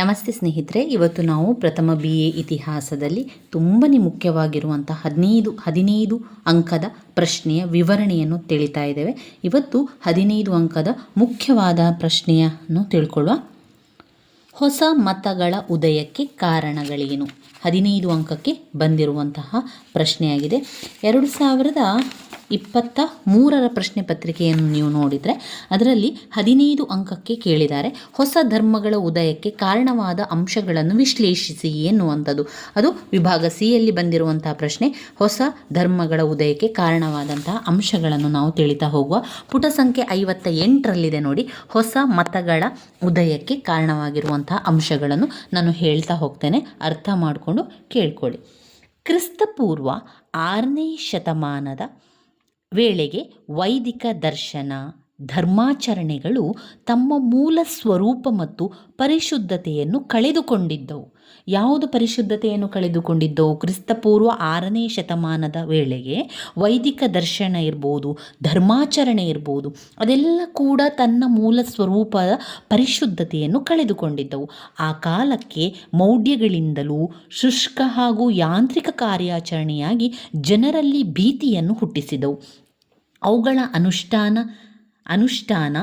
ನಮಸ್ತೆ ಸ್ನೇಹಿತರೆ, ಇವತ್ತು ನಾವು ಪ್ರಥಮ ಬಿ ಎ ಇತಿಹಾಸದಲ್ಲಿ ತುಂಬನೇ ಮುಖ್ಯವಾಗಿರುವಂಥ ಹದಿನೈದು ಹದಿನೈದು ಅಂಕದ ಪ್ರಶ್ನೆಯ ವಿವರಣೆಯನ್ನು ತಿಳಿತಾ ಇದ್ದೇವೆ. ಇವತ್ತು ಹದಿನೈದು ಅಂಕದ ಮುಖ್ಯವಾದ ಪ್ರಶ್ನೆಯನ್ನು ತಿಳ್ಕೊಳ್ಳುವ. ಹೊಸ ಮತಗಳ ಉದಯಕ್ಕೆ ಕಾರಣಗಳೇನು? ಹದಿನೈದು ಅಂಕಕ್ಕೆ ಬಂದಿರುವಂತಹ ಪ್ರಶ್ನೆಯಾಗಿದೆ. ಎರಡು ಸಾವಿರದ ಇಪ್ಪತ್ತ ಮೂರರ ಪ್ರಶ್ನೆ ಪತ್ರಿಕೆಯನ್ನು ನೀವು ನೋಡಿದರೆ ಅದರಲ್ಲಿ ಹದಿನೈದು ಅಂಕಕ್ಕೆ ಕೇಳಿದ್ದಾರೆ. ಹೊಸ ಧರ್ಮಗಳ ಉದಯಕ್ಕೆ ಕಾರಣವಾದ ಅಂಶಗಳನ್ನು ವಿಶ್ಲೇಷಿಸಿ ಎನ್ನುವಂಥದ್ದು. ಅದು ವಿಭಾಗ ಸಿಯಲ್ಲಿ ಬಂದಿರುವಂತಹ ಪ್ರಶ್ನೆ. ಹೊಸ ಧರ್ಮಗಳ ಉದಯಕ್ಕೆ ಕಾರಣವಾದಂತಹ ಅಂಶಗಳನ್ನು ನಾವು ತಿಳಿತಾ ಹೋಗುವ. ಪುಟ ಸಂಖ್ಯೆ ಐವತ್ತ ಎಂಟರಲ್ಲಿದೆ ನೋಡಿ. ಹೊಸ ಮತಗಳ ಉದಯಕ್ಕೆ ಕಾರಣವಾಗಿರುವಂತಹ ಅಂಶಗಳನ್ನು ನಾನು ಹೇಳ್ತಾ ಹೋಗ್ತೇನೆ. ಅರ್ಥ ಮಾಡಿಕೊಂಡು ಕೇಳ್ಕೊಳ್ಳಿ. ಕ್ರಿಸ್ತಪೂರ್ವ ಆರನೇ ಶತಮಾನದ ವೇಳೆಗೆ ವೈದಿಕ ದರ್ಶನ. ಧರ್ಮಾಚರಣೆಗಳು ತಮ್ಮ ಮೂಲ ಸ್ವರೂಪ ಮತ್ತು ಪರಿಶುದ್ಧತೆಯನ್ನು ಕಳೆದುಕೊಂಡಿದ್ದವು. ಯಾವುದು ಪರಿಶುದ್ಧತೆಯನ್ನು ಕಳೆದುಕೊಂಡಿದ್ದವು? ಕ್ರಿಸ್ತಪೂರ್ವ ಆರನೇ ಶತಮಾನದ ವೇಳೆಗೆ ವೈದಿಕ ದರ್ಶನ ಇರ್ಬೋದು, ಧರ್ಮಾಚರಣೆ ಇರ್ಬೋದು, ಅದೆಲ್ಲ ಕೂಡ ತನ್ನ ಮೂಲ ಸ್ವರೂಪದ ಪರಿಶುದ್ಧತೆಯನ್ನು ಕಳೆದುಕೊಂಡಿದ್ದವು. ಆ ಕಾಲಕ್ಕೆ ಮೌಢ್ಯಗಳಿಂದಲೂ ಶುಷ್ಕ ಹಾಗೂ ಯಾಂತ್ರಿಕ ಕಾರ್ಯಾಚರಣೆಯಾಗಿ ಜನರಲ್ಲಿ ಭೀತಿಯನ್ನು ಹುಟ್ಟಿಸಿದವು. ಅವುಗಳ ಅನುಷ್ಠಾನ ಅನುಷ್ಠಾನ,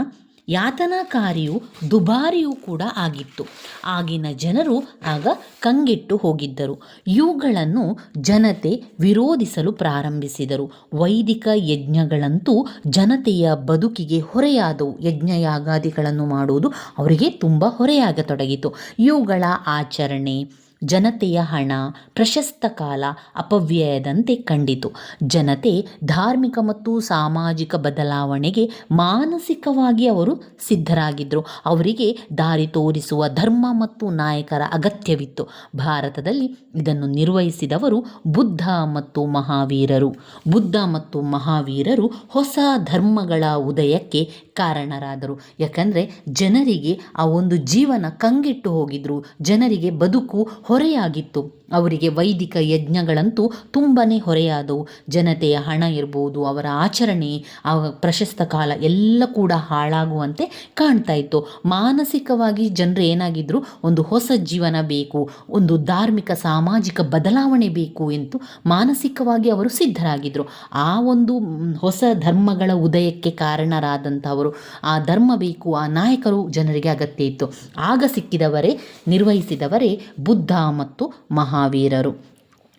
ಯಾತನಾಕಾರಿಯೂ ದುಬಾರಿಯೂ ಕೂಡ ಆಗಿತ್ತು. ಆಗಿನ ಜನರು ಆಗ ಕಂಗೆಟ್ಟು ಹೋಗಿದ್ದರು. ಇವುಗಳನ್ನು ಜನತೆ ವಿರೋಧಿಸಲು ಪ್ರಾರಂಭಿಸಿದರು. ವೈದಿಕ ಯಜ್ಞಗಳಂತೂ ಜನತೆಯ ಬದುಕಿಗೆ ಹೊರೆಯಾದವು. ಯಜ್ಞ ಯಾಗಾದಿಗಳನ್ನು ಮಾಡುವುದು ಅವರಿಗೆ ತುಂಬ ಹೊರೆಯಾಗತೊಡಗಿತು. ಇವುಗಳ ಆಚರಣೆ ಜನತೆಯ ಹಣ, ಪ್ರಶಸ್ತ ಕಾಲ ಅಪವ್ಯಯದಂತೆ ಕಂಡಿತು. ಜನತೆ ಧಾರ್ಮಿಕ ಮತ್ತು ಸಾಮಾಜಿಕ ಬದಲಾವಣೆಗೆ ಮಾನಸಿಕವಾಗಿ ಅವರು ಸಿದ್ಧರಾಗಿದ್ದರು ಅವರಿಗೆ ದಾರಿ ತೋರಿಸುವ ಧರ್ಮ ಮತ್ತು ನಾಯಕರ ಅಗತ್ಯವಿತ್ತು. ಭಾರತದಲ್ಲಿ ಇದನ್ನು ನಿರ್ವಹಿಸಿದವರು ಬುದ್ಧ ಮತ್ತು ಮಹಾವೀರರು. ಬುದ್ಧ ಮತ್ತು ಮಹಾವೀರರು ಹೊಸ ಧರ್ಮಗಳ ಉದಯಕ್ಕೆ ಕಾರಣರಾದರು. ಯಾಕಂದರೆ ಜನರಿಗೆ ಆ ಒಂದು ಜೀವನ ಕಂಗೆಟ್ಟು ಹೋಗಿದ್ರು. ಜನರಿಗೆ ಬದುಕು ಹೊರೆಯಾಗಿತ್ತು. ಅವರಿಗೆ ವೈದಿಕ ಯಜ್ಞಗಳಂತೂ ತುಂಬನೇ ಹೊರೆಯಾದವು. ಜನತೆಯ ಹಣ ಇರ್ಬೋದು, ಅವರ ಆಚರಣೆ, ಆ ಪ್ರಶಸ್ತ ಕಾಲ ಎಲ್ಲ ಕೂಡ ಹಾಳಾಗುವಂತೆ ಕಾಣ್ತಾ ಇತ್ತು. ಮಾನಸಿಕವಾಗಿ ಜನರು ಏನಾಗಿದ್ರು, ಒಂದು ಹೊಸ ಜೀವನ ಬೇಕು, ಒಂದು ಧಾರ್ಮಿಕ, ಸಾಮಾಜಿಕ ಬದಲಾವಣೆ ಬೇಕು ಎಂದು ಮಾನಸಿಕವಾಗಿ ಅವರು ಸಿದ್ಧರಾಗಿದ್ದರು ಆ ಒಂದು ಹೊಸ ಧರ್ಮಗಳ ಉದಯಕ್ಕೆ ಕಾರಣರಾದಂಥವರು. ಆ ಧರ್ಮ ಬೇಕು, ಆ ನಾಯಕರು ಜನರಿಗೆ ಅಗತ್ಯ ಇತ್ತು. ಆಗ ಸಿಕ್ಕಿದವರೇ, ನಿರ್ವಹಿಸಿದವರೇ ಬುದ್ಧ ಮತ್ತು ಮಹಾವೀರರು.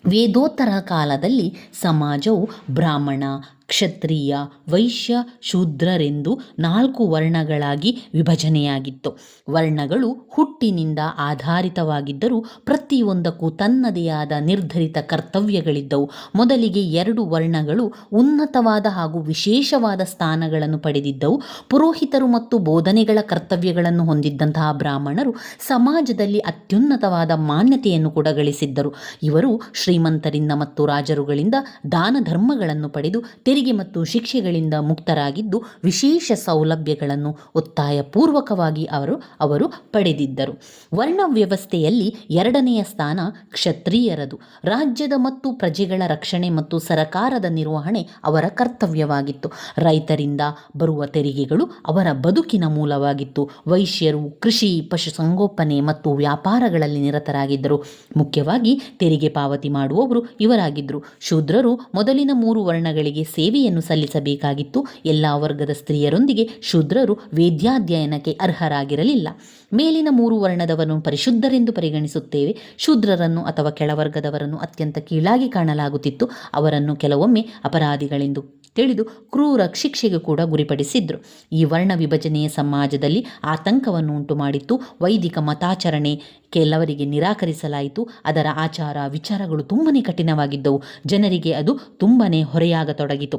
ವೇದೋತ್ತರ ಕಾಲದಲ್ಲಿ ಸಮಾಜವು ಬ್ರಾಹ್ಮಣ ಕ್ಷತ್ರಿಯ ವೈಶ್ಯ ಶೂದ್ರರೆಂದು ನಾಲ್ಕು ವರ್ಣಗಳಾಗಿ ವಿಭಜನೆಯಾಗಿತ್ತು. ವರ್ಣಗಳು ಹುಟ್ಟಿನಿಂದ ಆಧಾರಿತವಾಗಿದ್ದರೂ ಪ್ರತಿಯೊಂದಕ್ಕೂ ತನ್ನದೇ ಆದ ನಿರ್ಧರಿತ ಕರ್ತವ್ಯಗಳಿದ್ದವು. ಮೊದಲಿಗೆ ಎರಡು ವರ್ಣಗಳು ಉನ್ನತವಾದ ಹಾಗೂ ವಿಶೇಷವಾದ ಸ್ಥಾನಗಳನ್ನು ಪಡೆದಿದ್ದವು. ಪುರೋಹಿತರು ಮತ್ತು ಬೋಧನೆಗಳ ಕರ್ತವ್ಯಗಳನ್ನು ಹೊಂದಿದ್ದಂತಹ ಬ್ರಾಹ್ಮಣರು ಸಮಾಜದಲ್ಲಿ ಅತ್ಯುನ್ನತವಾದ ಮಾನ್ಯತೆಯನ್ನು ಕೂಡ ಗಳಿಸಿದ್ದರು. ಇವರು ಶ್ರೀಮಂತರಿಂದ ಮತ್ತು ರಾಜರುಗಳಿಂದ ದಾನ ಧರ್ಮಗಳನ್ನು ಪಡೆದು ತೆರಿಗೆ ಮತ್ತು ಶಿಕ್ಷೆಗಳಿಂದ ಮುಕ್ತರಾಗಿದ್ದು ವಿಶೇಷ ಸೌಲಭ್ಯಗಳನ್ನು ಒತ್ತಾಯಪೂರ್ವಕವಾಗಿ ಅವರು ಅವರು ಪಡೆದಿದ್ದರು. ವರ್ಣ ವ್ಯವಸ್ಥೆಯಲ್ಲಿ ಎರಡನೆಯ ಸ್ಥಾನ ಕ್ಷತ್ರಿಯರದು. ರಾಜ್ಯದ ಮತ್ತು ಪ್ರಜೆಗಳ ರಕ್ಷಣೆ ಮತ್ತು ಸರಕಾರದ ನಿರ್ವಹಣೆ ಅವರ ಕರ್ತವ್ಯವಾಗಿತ್ತು. ರೈತರಿಂದ ಬರುವ ತೆರಿಗೆಗಳು ಅವರ ಬದುಕಿನ ಮೂಲವಾಗಿತ್ತು. ವೈಶ್ಯರು, ಕೃಷಿ, ಪಶುಸಂಗೋಪನೆ ಮತ್ತು ವ್ಯಾಪಾರಗಳಲ್ಲಿ ನಿರತರಾಗಿದ್ದರು. ಮುಖ್ಯವಾಗಿ ತೆರಿಗೆ ಪಾವತಿ ಮಾಡುವವರು ಇವರಾಗಿದ್ದರು. ಶೂದ್ರರು ಮೊದಲಿನ ಮೂರು ವರ್ಣಗಳಿಗೆ ಸೇವೆಯನ್ನು ಸಲ್ಲಿಸಬೇಕಾಗಿತ್ತು. ಎಲ್ಲ ವರ್ಗದ ಸ್ತ್ರೀಯರೊಂದಿಗೆ ಶೂದ್ರರು ವೇದ್ಯಾಧ್ಯಯನಕ್ಕೆ ಅರ್ಹರಾಗಿರಲಿಲ್ಲ. ಮೇಲಿನ ಮೂರು ವರ್ಣದವರನ್ನು ಪರಿಶುದ್ಧರೆಂದು ಪರಿಗಣಿಸುತ್ತೇವೆ. ಶೂದ್ರರನ್ನು ಅಥವಾ ಕೆಳವರ್ಗದವರನ್ನು ಅತ್ಯಂತ ಕೀಳಾಗಿ ಕಾಣಲಾಗುತ್ತಿತ್ತು. ಅವರನ್ನು ಕೆಲವೊಮ್ಮೆ ಅಪರಾಧಿಗಳೆಂದು ತಿಳಿದು ಕ್ರೂರ ಶಿಕ್ಷೆಗೆ ಕೂಡ ಗುರಿಪಡಿಸಿದ್ರು. ಈ ವರ್ಣ ವಿಭಜನೆಯ ಸಮಾಜದಲ್ಲಿ ಆತಂಕವನ್ನು ಉಂಟು ಮಾಡಿತ್ತು. ವೈದಿಕ ಮತಾಚರಣೆ ಕೆಲವರಿಗೆ ನಿರಾಕರಿಸಲಾಯಿತು. ಅದರ ಆಚಾರ ವಿಚಾರಗಳು ತುಂಬನೇ ಕಠಿಣವಾಗಿದ್ದವು. ಜನರಿಗೆ ಅದು ತುಂಬನೇ ಹೊರೆಯಾಗತೊಡಗಿತು.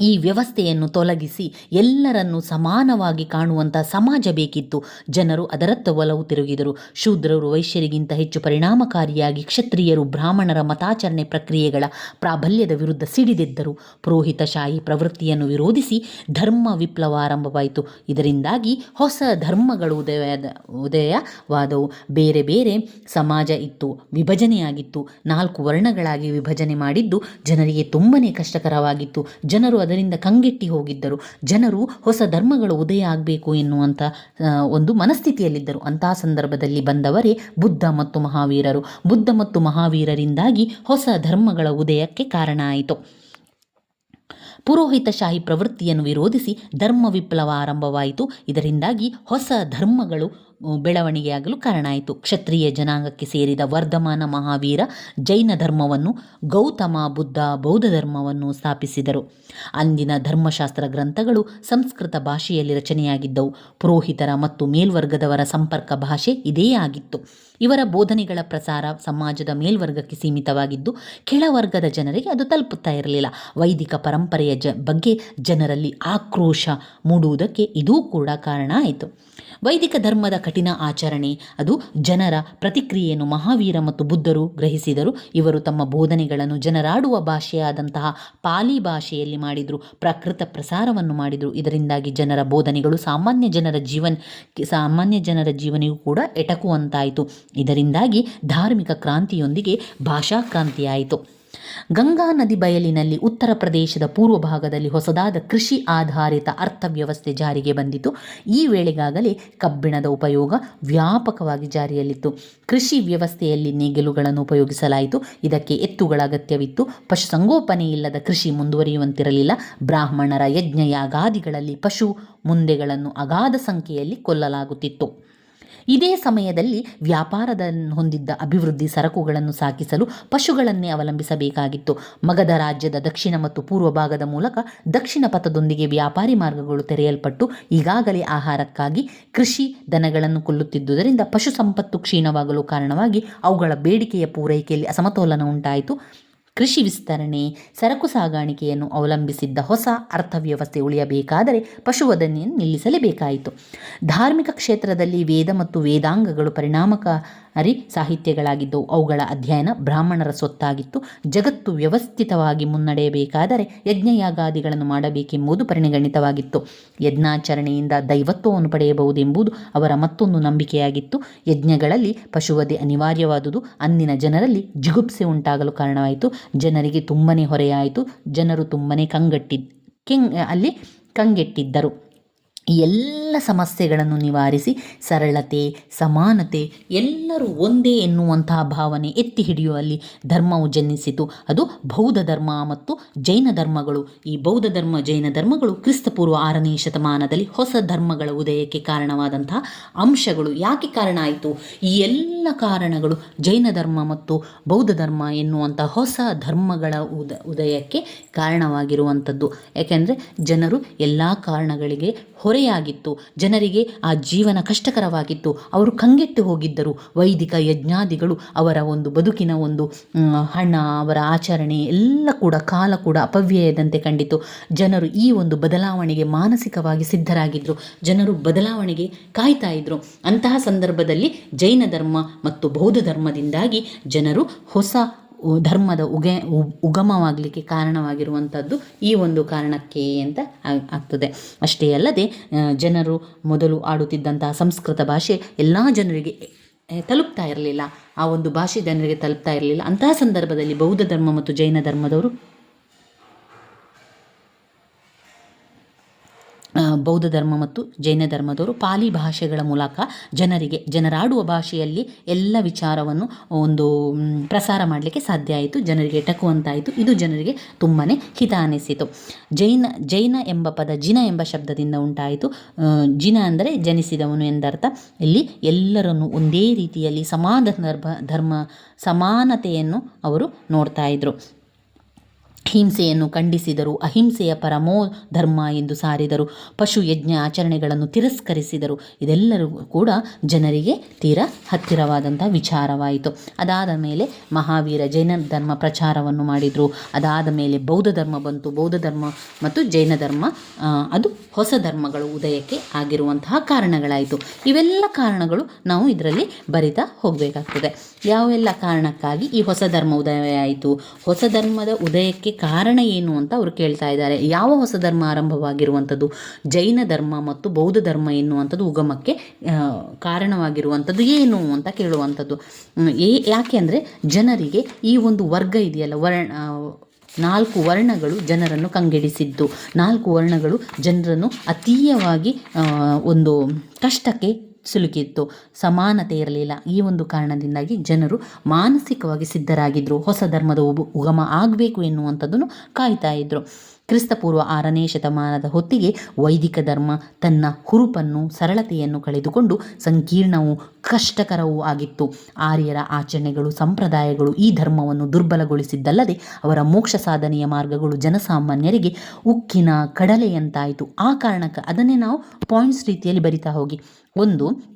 ಈ ವ್ಯವಸ್ಥೆಯನ್ನು ತೊಲಗಿಸಿ ಎಲ್ಲರನ್ನು ಸಮಾನವಾಗಿ ಕಾಣುವಂಥ ಸಮಾಜ ಬೇಕಿತ್ತು. ಜನರು ಅದರತ್ತ ಒಲವು ತಿರುಗಿದರು. ಶೂದ್ರರು ವೈಶ್ಯರಿಗಿಂತ ಹೆಚ್ಚು ಪರಿಣಾಮಕಾರಿಯಾಗಿ ಕ್ಷತ್ರಿಯರು ಬ್ರಾಹ್ಮಣರ ಮತಾಚರಣೆ ಪ್ರಕ್ರಿಯೆಗಳ ಪ್ರಾಬಲ್ಯದ ವಿರುದ್ಧ ಸಿಡಿದೆದ್ದರು. ಪುರೋಹಿತಶಾಹಿ ಪ್ರವೃತ್ತಿಯನ್ನು ವಿರೋಧಿಸಿ ಧರ್ಮ ವಿಪ್ಲವ ಆರಂಭವಾಯಿತು ಇದರಿಂದಾಗಿ ಹೊಸ ಧರ್ಮಗಳು ಉದಯದ ಉದಯವಾದವು. ಬೇರೆ ಬೇರೆ ಸಮಾಜ ಇತ್ತು, ವಿಭಜನೆಯಾಗಿತ್ತು. ನಾಲ್ಕು ವರ್ಣಗಳಾಗಿ ವಿಭಜನೆ ಮಾಡಿದ್ದು ಜನರಿಗೆ ತುಂಬನೇ ಕಷ್ಟಕರವಾಗಿತ್ತು. ಜನರು ಅದರಿಂದ ಕಂಗೆಟ್ಟಿ ಹೋಗಿದ್ದರು. ಜನರು ಹೊಸ ಧರ್ಮಗಳು ಉದಯ ಆಗಬೇಕು ಎನ್ನುವಂಥ ಒಂದು ಮನಸ್ಥಿತಿಯಲ್ಲಿದ್ದರು. ಅಂತಹ ಸಂದರ್ಭದಲ್ಲಿ ಬಂದವರೇ ಬುದ್ಧ ಮತ್ತು ಮಹಾವೀರರು. ಬುದ್ಧ ಮತ್ತು ಮಹಾವೀರರಿಂದಾಗಿ ಹೊಸ ಧರ್ಮಗಳ ಉದಯಕ್ಕೆ ಕಾರಣ ಆಯಿತು. ಪುರೋಹಿತಶಾಹಿ ಪ್ರವೃತ್ತಿಯನ್ನು ವಿರೋಧಿಸಿ ಧರ್ಮ ವಿಪ್ಲವ ಆರಂಭವಾಯಿತು. ಇದರಿಂದಾಗಿ ಹೊಸ ಧರ್ಮಗಳು ಬೆಳವಣಿಗೆಯಾಗಲು ಕಾರಣ ಆಯಿತು. ಕ್ಷತ್ರಿಯ ಜನಾಂಗಕ್ಕೆ ಸೇರಿದ ವರ್ಧಮಾನ ಮಹಾವೀರ ಜೈನ ಧರ್ಮವನ್ನು ಗೌತಮ, ಬುದ್ಧ, ಬೌದ್ಧ ಧರ್ಮವನ್ನು ಸ್ಥಾಪಿಸಿದರು. ಅಂದಿನ ಧರ್ಮಶಾಸ್ತ್ರ ಗ್ರಂಥಗಳು ಸಂಸ್ಕೃತ ಭಾಷೆಯಲ್ಲಿ ರಚನೆಯಾಗಿದ್ದವು. ಪುರೋಹಿತರ ಮತ್ತು ಮೇಲ್ವರ್ಗದವರ ಸಂಪರ್ಕ ಭಾಷೆ ಇದೇ ಆಗಿತ್ತು. ಇವರ ಬೋಧನೆಗಳ ಪ್ರಸಾರ ಸಮಾಜದ ಮೇಲ್ವರ್ಗಕ್ಕೆ ಸೀಮಿತವಾಗಿದ್ದು, ಕೆಳವರ್ಗದ ಜನರಿಗೆ ಅದು ತಲುಪುತ್ತಾ ಇರಲಿಲ್ಲ. ವೈದಿಕ ಪರಂಪರೆಯ ಜ, ಬಗ್ಗೆ ಜನರಲ್ಲಿ ಆಕ್ರೋಶ ಮೂಡುವುದಕ್ಕೆ ಇದೂ ಕೂಡ ಕಾರಣ ಆಯಿತು. ವೈದಿಕ ಧರ್ಮದ ಕಠಿಣ ಆಚರಣೆ. ಅದು ಜನರ ಪ್ರತಿಕ್ರಿಯೆಯನ್ನು ಮಹಾವೀರ ಮತ್ತು ಬುದ್ಧರು ಗ್ರಹಿಸಿದರು. ಇವರು ತಮ್ಮ ಬೋಧನೆಗಳನ್ನು ಜನರಾಡುವ ಭಾಷೆಯಾದಂತಹ ಪಾಲಿ ಭಾಷೆಯಲ್ಲಿ ಮಾಡಿದರು, ಪ್ರಕೃತ ಪ್ರಸಾರವನ್ನು ಮಾಡಿದರು. ಇದರಿಂದಾಗಿ ಜನರ ಬೋಧನೆಗಳು ಸಾಮಾನ್ಯ ಜನರ ಜೀವನ, ಸಾಮಾನ್ಯ ಜನರ ಜೀವನಿಗೂ ಕೂಡ ಎಟಕುವಂತಾಯಿತು. ಇದರಿಂದಾಗಿ ಧಾರ್ಮಿಕ ಕ್ರಾಂತಿಯೊಂದಿಗೆ ಭಾಷಾ ಕ್ರಾಂತಿಯಾಯಿತು ಗಂಗಾ ನದಿ ಬಯಲಿನಲ್ಲಿ ಉತ್ತರ ಪ್ರದೇಶದ ಪೂರ್ವ ಭಾಗದಲ್ಲಿ ಹೊಸದಾದ ಕೃಷಿ ಆಧಾರಿತ ಅರ್ಥವ್ಯವಸ್ಥೆ ಜಾರಿಗೆ ಬಂದಿತು. ಈ ವೇಳೆಗಾಗಲೇ ಕಬ್ಬಿಣದ ಉಪಯೋಗ ವ್ಯಾಪಕವಾಗಿ ಜಾರಿಯಲ್ಲಿತ್ತು. ಕೃಷಿ ವ್ಯವಸ್ಥೆಯಲ್ಲಿ ನೇಗಿಲುಗಳನ್ನು ಉಪಯೋಗಿಸಲಾಯಿತು. ಇದಕ್ಕೆ ಎತ್ತುಗಳ ಅಗತ್ಯವಿತ್ತು. ಪಶುಸಂಗೋಪನೆ ಇಲ್ಲದ ಕೃಷಿ ಮುಂದುವರಿಯುವಂತಿರಲಿಲ್ಲ. ಬ್ರಾಹ್ಮಣರ ಯಜ್ಞ ಯಾಗಾದಿಗಳಲ್ಲಿ ಪಶು ಮುಂದೆಗಳನ್ನು ಅಗಾಧ ಸಂಖ್ಯೆಯಲ್ಲಿ ಕೊಲ್ಲಲಾಗುತ್ತಿತ್ತು. ಇದೇ ಸಮಯದಲ್ಲಿ ವ್ಯಾಪಾರದ ಹೊಂದಿದ್ದ ಅಭಿವೃದ್ಧಿ ಸರಕುಗಳನ್ನು ಸಾಗಿಸಲು ಪಶುಗಳನ್ನೇ ಅವಲಂಬಿಸಬೇಕಾಗಿತ್ತು. ಮಗಧ ರಾಜ್ಯದ ದಕ್ಷಿಣ ಮತ್ತು ಪೂರ್ವ ಭಾಗದ ಮೂಲಕ ದಕ್ಷಿಣ ಪಥದೊಂದಿಗೆ ವ್ಯಾಪಾರಿ ಮಾರ್ಗಗಳು ತೆರೆಯಲ್ಪಟ್ಟು ಈಗಾಗಲೇ ಆಹಾರಕ್ಕಾಗಿ ಕೃಷಿ ದನಗಳನ್ನು ಕೊಲ್ಲುತ್ತಿದ್ದುದರಿಂದ ಪಶು ಸಂಪತ್ತು ಕ್ಷೀಣವಾಗಲು ಕಾರಣವಾಗಿ ಅವುಗಳ ಬೇಡಿಕೆಯ ಪೂರೈಕೆಯಲ್ಲಿ ಅಸಮತೋಲನ ಉಂಟಾಯಿತು. ಕೃಷಿ ವಿಸ್ತರಣೆ, ಸರಕು ಸಾಗಾಣಿಕೆಯನ್ನು ಅವಲಂಬಿಸಿದ್ದ ಹೊಸ ಅರ್ಥವ್ಯವಸ್ಥೆ ಉಳಿಯಬೇಕಾದರೆ ಪಶುವಧನೆಯನ್ನು ನಿಲ್ಲಿಸಲೇಬೇಕಾಯಿತು. ಧಾರ್ಮಿಕ ಕ್ಷೇತ್ರದಲ್ಲಿ ವೇದ ಮತ್ತು ವೇದಾಂಗಗಳು ಪರಿಣಾಮಕಾರಿ ಸಾಹಿತ್ಯಗಳಾಗಿದ್ದವು ಅವುಗಳ ಅಧ್ಯಯನ ಬ್ರಾಹ್ಮಣರ ಸ್ವತ್ತಾಗಿತ್ತು. ಜಗತ್ತು ವ್ಯವಸ್ಥಿತವಾಗಿ ಮುನ್ನಡೆಯಬೇಕಾದರೆ ಯಜ್ಞಯಾಗಾದಿಗಳನ್ನು ಮಾಡಬೇಕೆಂಬುದು ಪರಿಗಣಿತವಾಗಿತ್ತು ಯಜ್ಞಾಚರಣೆಯಿಂದ ದೈವತ್ವವನ್ನು ಪಡೆಯಬಹುದೆಂಬುದು ಅವರ ಮತ್ತೊಂದು ನಂಬಿಕೆಯಾಗಿತ್ತು. ಯಜ್ಞಗಳಲ್ಲಿ ಪಶುವಧೆ ಅನಿವಾರ್ಯವಾದುದು, ಅಂದಿನ ಜನರಲ್ಲಿ ಜಿಗುಪ್ಸೆ ಉಂಟಾಗಲು ಕಾರಣವಾಯಿತು. ಜನರಿಗೆ ತುಂಬನೇ ಹೊರೆಯಾಯಿತು. ಜನರು ತುಂಬನೇ ಕಂಗಟ್ಟಿ ಕೆಂಗ್ ಅಲ್ಲಿ ಕಂಗೆಟ್ಟಿದ್ದರು. ಎಲ್ಲ ಸಮಸ್ಯೆಗಳನ್ನು ನಿವಾರಿಸಿ ಸರಳತೆ, ಸಮಾನತೆ, ಎಲ್ಲರೂ ಒಂದೇ ಎನ್ನುವಂತಹ ಭಾವನೆ ಎತ್ತಿ ಹಿಡಿಯುವಲ್ಲಿ ಧರ್ಮವು ಜನಿಸಿತು. ಅದು ಬೌದ್ಧ ಧರ್ಮ ಮತ್ತು ಜೈನ ಧರ್ಮಗಳು. ಈ ಬೌದ್ಧ ಧರ್ಮ, ಜೈನ ಧರ್ಮಗಳು ಕ್ರಿಸ್ತಪೂರ್ವ ಆರನೇ ಶತಮಾನದಲ್ಲಿ ಹೊಸ ಧರ್ಮಗಳ ಉದಯಕ್ಕೆ ಕಾರಣವಾದಂತಹ ಅಂಶಗಳು. ಯಾಕೆ ಕಾರಣ ಆಯಿತು? ಈ ಎಲ್ಲ ಕಾರಣಗಳು ಜೈನ ಧರ್ಮ ಮತ್ತು ಬೌದ್ಧ ಧರ್ಮ ಎನ್ನುವಂಥ ಹೊಸ ಧರ್ಮಗಳ ಉದ, ಉದಯಕ್ಕೆ ಕಾರಣವಾಗಿರುವಂಥದ್ದು. ಯಾಕೆಂದರೆ ಜನರು ಎಲ್ಲ ಕಾರಣಗಳಿಗೆ ಹೊರೆಯಾಗಿತ್ತು ಜನರಿಗೆ ಆ ಜೀವನ ಕಷ್ಟಕರವಾಗಿತ್ತು. ಅವರು ಕಂಗೆಟ್ಟು ಹೋಗಿದ್ದರು. ವೈದಿಕ ಯಜ್ಞಾದಿಗಳು ಅವರ ಒಂದು ಬದುಕಿನ ಒಂದು ಹಣ, ಅವರ ಆಚರಣೆ ಎಲ್ಲ ಕೂಡ ಕಾಲ ಕೂಡ ಅಪವ್ಯಯದಂತೆ ಕಂಡಿತು. ಜನರು ಈ ಒಂದು ಬದಲಾವಣೆಗೆ ಮಾನಸಿಕವಾಗಿ ಸಿದ್ಧರಾಗಿದ್ದರು ಜನರು ಬದಲಾವಣೆಗೆ ಕಾಯ್ತಾ ಇದ್ರು. ಅಂತಹ ಸಂದರ್ಭದಲ್ಲಿ ಜೈನ ಧರ್ಮ ಮತ್ತು ಬೌದ್ಧ ಧರ್ಮದಿಂದಾಗಿ ಜನರು ಹೊಸ ಧರ್ಮದ ಉಗೆ ಉಗಮವಾಗಲಿಕ್ಕೆ ಕಾರಣವಾಗಿರುವಂಥದ್ದು ಈ ಒಂದು ಕಾರಣಕ್ಕೆ ಅಂತ ಆಗ್ತದೆ. ಅಷ್ಟೇ ಅಲ್ಲದೆ ಜನರು ಮೊದಲು ಆಡುತ್ತಿದ್ದಂತಹ ಸಂಸ್ಕೃತ ಭಾಷೆ ಎಲ್ಲ ಜನರಿಗೆ ತಲುಪ್ತಾ ಇರಲಿಲ್ಲ. ಆ ಒಂದು ಭಾಷೆ ಜನರಿಗೆ ತಲುಪ್ತಾ ಇರಲಿಲ್ಲ. ಅಂತಹ ಸಂದರ್ಭದಲ್ಲಿ ಬೌದ್ಧ ಧರ್ಮ ಮತ್ತು ಜೈನ ಧರ್ಮದವರು ಆ, ಬೌದ್ಧ ಧರ್ಮ ಮತ್ತು ಜೈನ ಧರ್ಮದವರು ಪಾಲಿ ಭಾಷೆಗಳ ಮೂಲಕ ಜನರಿಗೆ, ಜನರಾಡುವ ಭಾಷೆಯಲ್ಲಿ ಎಲ್ಲ ವಿಚಾರವನ್ನು ಒಂದು ಪ್ರಸಾರ ಮಾಡಲಿಕ್ಕೆ ಸಾಧ್ಯ ಆಯಿತು. ಜನರಿಗೆ ಎಟಕುವಂತಾಯಿತು ಇದು ಜನರಿಗೆ ತುಂಬಾ ಹಿತ ಅನಿಸಿತು. ಜೈನ ಜೈನ ಎಂಬ ಪದ ಜಿನ ಎಂಬ ಶಬ್ದದಿಂದ ಉಂಟಾಯಿತು. ಜಿನ ಅಂದರೆ ಜನಿಸಿದವನು ಎಂದರ್ಥ. ಇಲ್ಲಿ ಎಲ್ಲರನ್ನು ಒಂದೇ ರೀತಿಯಲ್ಲಿ ಸಮಾನ ಧರ್ಮ ಧರ್ಮ, ಸಮಾನತೆಯನ್ನು ಅವರು ನೋಡ್ತಾ ಇದ್ರು. ಹಿಂಸೆಯನ್ನು ಖಂಡಿಸಿದರು. ಅಹಿಂಸೆಯ ಪರಮೋ ಧರ್ಮ ಎಂದು ಸಾರಿದರು. ಪಶು ಯಜ್ಞ ಆಚರಣೆಗಳನ್ನು ತಿರಸ್ಕರಿಸಿದರು. ಇದೆಲ್ಲರೂ ಕೂಡ ಜನರಿಗೆ ತೀರ ಹತ್ತಿರವಾದಂಥ ವಿಚಾರವಾಯಿತು. ಅದಾದ ಮೇಲೆ ಮಹಾವೀರ ಜೈನ ಧರ್ಮ ಪ್ರಚಾರವನ್ನು ಮಾಡಿದರು. ಅದಾದ ಮೇಲೆ ಬೌದ್ಧ ಧರ್ಮ ಬಂತು. ಬೌದ್ಧ ಧರ್ಮ ಮತ್ತು ಜೈನ ಧರ್ಮ ಅದು ಹೊಸ ಧರ್ಮಗಳು ಉದಯಕ್ಕೆ ಆಗಿರುವಂತಹ ಕಾರಣಗಳಾಯಿತು. ಇವೆಲ್ಲ ಕಾರಣಗಳು ನಾವು ಇದರಲ್ಲಿ ಬರಿತಾ ಹೋಗಬೇಕಾಗ್ತದೆ. ಯಾವೆಲ್ಲ ಕಾರಣಕ್ಕಾಗಿ ಈ ಹೊಸ ಧರ್ಮ ಉದಯ ಆಯಿತು? ಹೊಸ ಧರ್ಮದ ಉದಯಕ್ಕೆ ಕಾರಣ ಏನು ಅಂತ ಅವರು ಕೇಳ್ತಾ ಇದ್ದಾರೆ. ಯಾವ ಹೊಸ ಧರ್ಮ ಆರಂಭವಾಗಿರುವಂಥದ್ದು? ಜೈನ ಧರ್ಮ ಮತ್ತು ಬೌದ್ಧ ಧರ್ಮ ಎನ್ನುವಂಥದ್ದು ಉಗಮಕ್ಕೆ ಕಾರಣವಾಗಿರುವಂಥದ್ದು ಏನು ಅಂತ ಕೇಳುವಂಥದ್ದು. ಏ, ಯಾಕೆ ಅಂದರೆ ಜನರಿಗೆ ಈ ಒಂದು ವರ್ಗ ಇದೆಯಲ್ಲ, ವರ್ಣ ನಾಲ್ಕು ವರ್ಣಗಳು ಜನರನ್ನು ಕಂಗೆಡಿಸಿದ್ದು. ನಾಲ್ಕು ವರ್ಣಗಳು ಜನರನ್ನು ಅತೀಯವಾಗಿ ಒಂದು ಕಷ್ಟಕ್ಕೆ ಸಿಲುಕಿತ್ತು ಸಮಾನತೆ ಇರಲಿಲ್ಲ. ಈ ಒಂದು ಕಾರಣದಿಂದಾಗಿ ಜನರು ಮಾನಸಿಕವಾಗಿ ಸಿದ್ಧರಾಗಿದ್ದರು ಹೊಸ ಧರ್ಮದ ಉಗಮ ಆಗಬೇಕು ಎನ್ನುವಂಥದ್ದನ್ನು ಕಾಯ್ತಾ ಇದ್ದರು ಕ್ರಿಸ್ತಪೂರ್ವ ಆರನೇ ಶತಮಾನದ ಹೊತ್ತಿಗೆ ವೈದಿಕ ಧರ್ಮ ತನ್ನ ಹುರುಪನ್ನು, ಸರಳತೆಯನ್ನು ಕಳೆದುಕೊಂಡು ಸಂಕೀರ್ಣವೂ ಕಷ್ಟಕರವೂ ಆಗಿತ್ತು. ಆರ್ಯರ ಆಚರಣೆಗಳು, ಸಂಪ್ರದಾಯಗಳು ಈ ಧರ್ಮವನ್ನು ದುರ್ಬಲಗೊಳಿಸಿದ್ದಲ್ಲದೆ ಅವರ ಮೋಕ್ಷ ಸಾಧನೆಯ ಮಾರ್ಗಗಳು ಜನಸಾಮಾನ್ಯರಿಗೆ ಉಕ್ಕಿನ ಕಡಲೆಯಂತಾಯಿತು. ಆ ಕಾರಣಕ್ಕೆ ಅದನ್ನೇ ನಾವು ಪಾಯಿಂಟ್ಸ್ ರೀತಿಯಲ್ಲಿ ಬರಿತಾ ಹೋಗಿ. ಒಂದು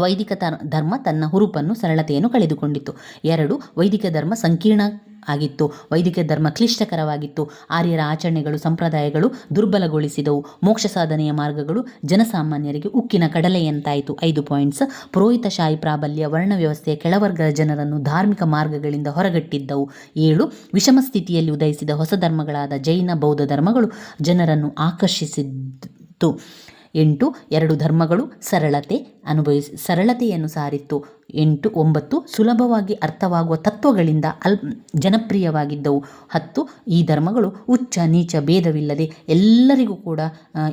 ವೈದಿಕ ಧರ್ಮ ತನ್ನ ಹುರುಪನ್ನು, ಸರಳತೆಯನ್ನು ಕಳೆದುಕೊಂಡಿತು. ಎರಡು, ವೈದಿಕ ಧರ್ಮ ಸಂಕೀರ್ಣ ಆಗಿತ್ತು. ವೈದಿಕ ಧರ್ಮ ಕ್ಲಿಷ್ಟಕರವಾಗಿತ್ತು. ಆರ್ಯರ ಆಚರಣೆಗಳು, ಸಂಪ್ರದಾಯಗಳು ದುರ್ಬಲಗೊಳಿಸಿದವು. ಮೋಕ್ಷ ಸಾಧನೆಯ ಮಾರ್ಗಗಳು ಜನಸಾಮಾನ್ಯರಿಗೆ ಉಕ್ಕಿನ ಕಡಲೆಯಂತಾಯಿತು. ಐದು ಪಾಯಿಂಟ್ಸ್ ಪುರೋಹಿತಶಾಹಿ ಪ್ರಾಬಲ್ಯ, ವರ್ಣ ವ್ಯವಸ್ಥೆಯ ಕೆಳವರ್ಗದ ಜನರನ್ನು ಧಾರ್ಮಿಕ ಮಾರ್ಗಗಳಿಂದ ಹೊರಗಟ್ಟಿದ್ದವು. ಏಳು, ವಿಷಮ ಸ್ಥಿತಿಯಲ್ಲಿ ಉದಯಿಸಿದ ಹೊಸ ಧರ್ಮಗಳಾದ ಜೈನ, ಬೌದ್ಧ ಧರ್ಮಗಳು ಜನರನ್ನು ಆಕರ್ಷಿಸಿದ್ದು. ಎಂಟು, ಎರಡು ಧರ್ಮಗಳು ಸರಳತೆ ಅನುಭವಿಸಿ, ಸರಳತೆಯನ್ನು ಸಾರಿತ್ತು. ಎಂಟು, ಒಂಬತ್ತು ಸುಲಭವಾಗಿ ಅರ್ಥವಾಗುವ ತತ್ವಗಳಿಂದ ಅಲ್, ಜನಪ್ರಿಯವಾಗಿದ್ದವು. ಹತ್ತು, ಈ ಧರ್ಮಗಳು ಉಚ್ಚ, ನೀಚ, ಭೇದವಿಲ್ಲದೆ ಎಲ್ಲರಿಗೂ ಕೂಡ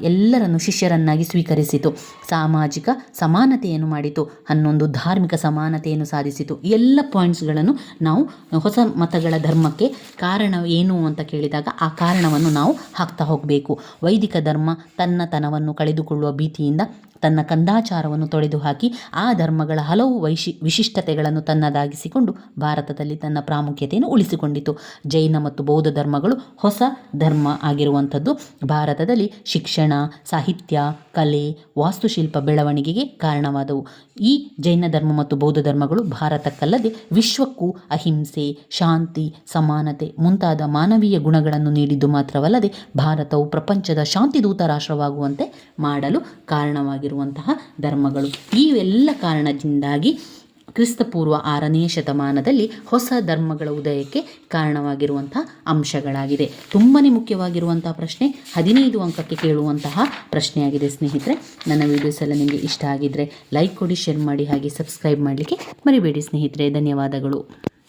ಎಲ್ಲರನ್ನು ಶಿಷ್ಯರನ್ನಾಗಿ ಸ್ವೀಕರಿಸಿತು. ಸಾಮಾಜಿಕ ಸಮಾನತೆಯನ್ನು ಮಾಡಿತು. ಹನ್ನೊಂದು, ಧಾರ್ಮಿಕ ಸಮಾನತೆಯನ್ನು ಸಾಧಿಸಿತು. ಎಲ್ಲ ಪಾಯಿಂಟ್ಸ್ಗಳನ್ನು ನಾವು ಹೊಸ ಮತಗಳ ಧರ್ಮಕ್ಕೆ ಕಾರಣ ಏನು ಅಂತ ಕೇಳಿದಾಗ ಆ ಕಾರಣವನ್ನು ನಾವು ಹಾಕ್ತಾ ಹೋಗಬೇಕು. ವೈದಿಕ ಧರ್ಮ ತನ್ನತನವನ್ನು ಕಳೆದುಕೊಳ್ಳುವ ಭೀತಿಯಿಂದ ತನ್ನ ಕಂದಾಚಾರವನ್ನು ತೊಡೆದು ಹಾಕಿ ಆ ಧರ್ಮಗಳ ಹಲವು ವೈಶಿ, ವಿಶಿಷ್ಟತೆಗಳನ್ನು ತನ್ನದಾಗಿಸಿಕೊಂಡು ಭಾರತದಲ್ಲಿ ತನ್ನ ಪ್ರಾಮುಖ್ಯತೆಯನ್ನು ಉಳಿಸಿಕೊಂಡಿತು. ಜೈನ ಮತ್ತು ಬೌದ್ಧ ಧರ್ಮಗಳು ಹೊಸ ಧರ್ಮ ಆಗಿರುವಂಥದ್ದು. ಭಾರತದಲ್ಲಿ ಶಿಕ್ಷಣ, ಸಾಹಿತ್ಯ, ಕಲೆ, ವಾಸ್ತುಶಿಲ್ಪ ಬೆಳವಣಿಗೆಗೆ ಕಾರಣವಾದವು. ಈ ಜೈನ ಧರ್ಮ ಮತ್ತು ಬೌದ್ಧ ಧರ್ಮಗಳು ಭಾರತಕ್ಕಲ್ಲದೆ ವಿಶ್ವಕ್ಕೂ ಅಹಿಂಸೆ, ಶಾಂತಿ, ಸಮಾನತೆ ಮುಂತಾದ ಮಾನವೀಯ ಗುಣಗಳನ್ನು ನೀಡಿದ್ದು ಮಾತ್ರವಲ್ಲದೆ ಭಾರತವು ಪ್ರಪಂಚದ ಶಾಂತಿದೂತ ರಾಷ್ಟ್ರವಾಗುವಂತೆ ಮಾಡಲು ಕಾರಣವಾಗಿರುವಂತಹ ಧರ್ಮಗಳು. ಈ ಎಲ್ಲ ಕಾರಣದಿಂದಾಗಿ ಕ್ರಿಸ್ತಪೂರ್ವ ಆರನೇ ಶತಮಾನದಲ್ಲಿ ಹೊಸ ಧರ್ಮಗಳ ಉದಯಕ್ಕೆ ಕಾರಣವಾಗಿರುವಂತಹ ಅಂಶಗಳಾಗಿದೆ. ತುಂಬನೇ ಮುಖ್ಯವಾಗಿರುವಂತಹ ಪ್ರಶ್ನೆ, ಹದಿನೈದು ಅಂಕಕ್ಕೆ ಕೇಳುವಂತಹ ಪ್ರಶ್ನೆಯಾಗಿದೆ ಸ್ನೇಹಿತರೆ. ನನ್ನ ವೀಡಿಯೋಸ್ ಎಲ್ಲ ನಿಮಗೆ ಇಷ್ಟ ಆಗಿದ್ದರೆ ಲೈಕ್ ಕೊಡಿ ಶೇರ್ ಮಾಡಿ, ಹಾಗೆ ಸಬ್ಸ್ಕ್ರೈಬ್ ಮಾಡಲಿಕ್ಕೆ ಮರಿಬೇಡಿ ಸ್ನೇಹಿತರೆ. ಧನ್ಯವಾದಗಳು.